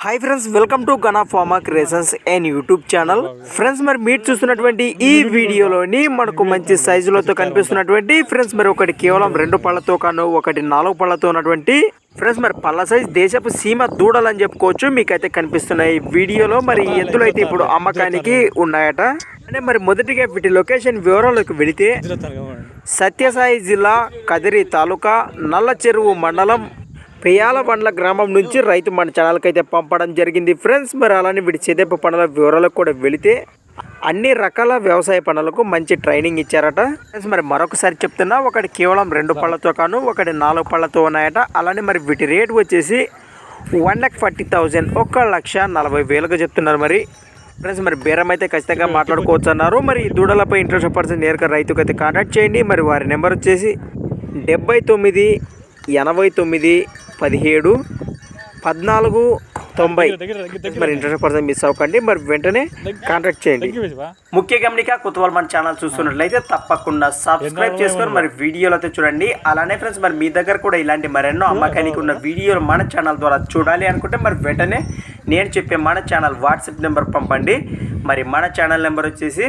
Hi friends welcome to Gana pharma creations and YouTube channel friends మరి మీరు చూస్తున్నటువంటి ఈ వీడియోలోని మనకు మంచి సైజులతో కనిపిస్తున్నటువంటి ఫ్రెండ్స్ మరి ఒకటి కేవలం రెండు పళ్ళతో కాను ఒకటి నాలుగు పళ్ళతో ఉన్నటువంటి ఫ్రెండ్స్ మరి పళ్ళ సైజ్ దేశపు సీమ దూడలు అని చెప్పుకోవచ్చు. మీకైతే కనిపిస్తున్నాయి ఈ వీడియోలో. మరి ఎద్దులు అయితే ఇప్పుడు అమ్మకానికి ఉన్నాయట. అంటే మరి మొదటిగా వీటి లొకేషన్ వివరాలకు వెళితే సత్యసాయి జిల్లా కదిరి తాలూకా నల్ల చెరువు మండలం పెయాలబండ్ల గ్రామం నుంచి రైతు మన ఛానల్కి అయితే పంపడం జరిగింది. ఫ్రెండ్స్ మరి అలానే వీటి చేదేప పనుల వివరాలకు కూడా వెళితే అన్ని రకాల వ్యవసాయ పనులకు మంచి ట్రైనింగ్ ఇచ్చారట. మరి మరొకసారి చెప్తున్నా ఒకటి కేవలం రెండు పళ్ళతో కాను ఒకటి నాలుగు పళ్ళతో ఉన్నాయట. అలానే మరి వీటి రేట్ వచ్చేసి వన్ ల్యాక్ ఫార్టీ థౌజండ్ ఒక లక్ష నలభై వేలుగా చెప్తున్నారు మరి. ఫ్రెండ్స్ మరి బేరం అయితే ఖచ్చితంగా మాట్లాడుకోవచ్చు అన్నారు. మరి దూడలపై ఇంట్రెస్ట్ పర్సన్ నేరుగా రైతుకు అయితే కాంటాక్ట్ చేయండి. మరి వారి నెంబర్ వచ్చేసి డెబ్బై తొమ్మిది ఎనభై తొమ్మిది పదిహేడు పద్నాలుగు తొంభై. మరి ఇంట్రెస్ట్ పర్సన్ మిస్ అవ్వకండి మరి వెంటనే కాంటాక్ట్ చేయండి. ముఖ్య గమనిక కుతూహల్ మన ఛానల్ చూస్తున్నట్లయితే తప్పకుండా సబ్స్క్రైబ్ చేసుకొని మరి వీడియోలు అయితే చూడండి. అలానే ఫ్రెండ్స్ మరి మీ దగ్గర కూడా ఇలాంటి మరెన్నో అమ్మకానికి ఉన్న వీడియోలు మన ఛానల్ ద్వారా చూడాలి అనుకుంటే మరి వెంటనే నేను చెప్పే మన ఛానల్ వాట్సాప్ నెంబర్ పంపండి. మరి మన ఛానల్ నెంబర్ వచ్చేసి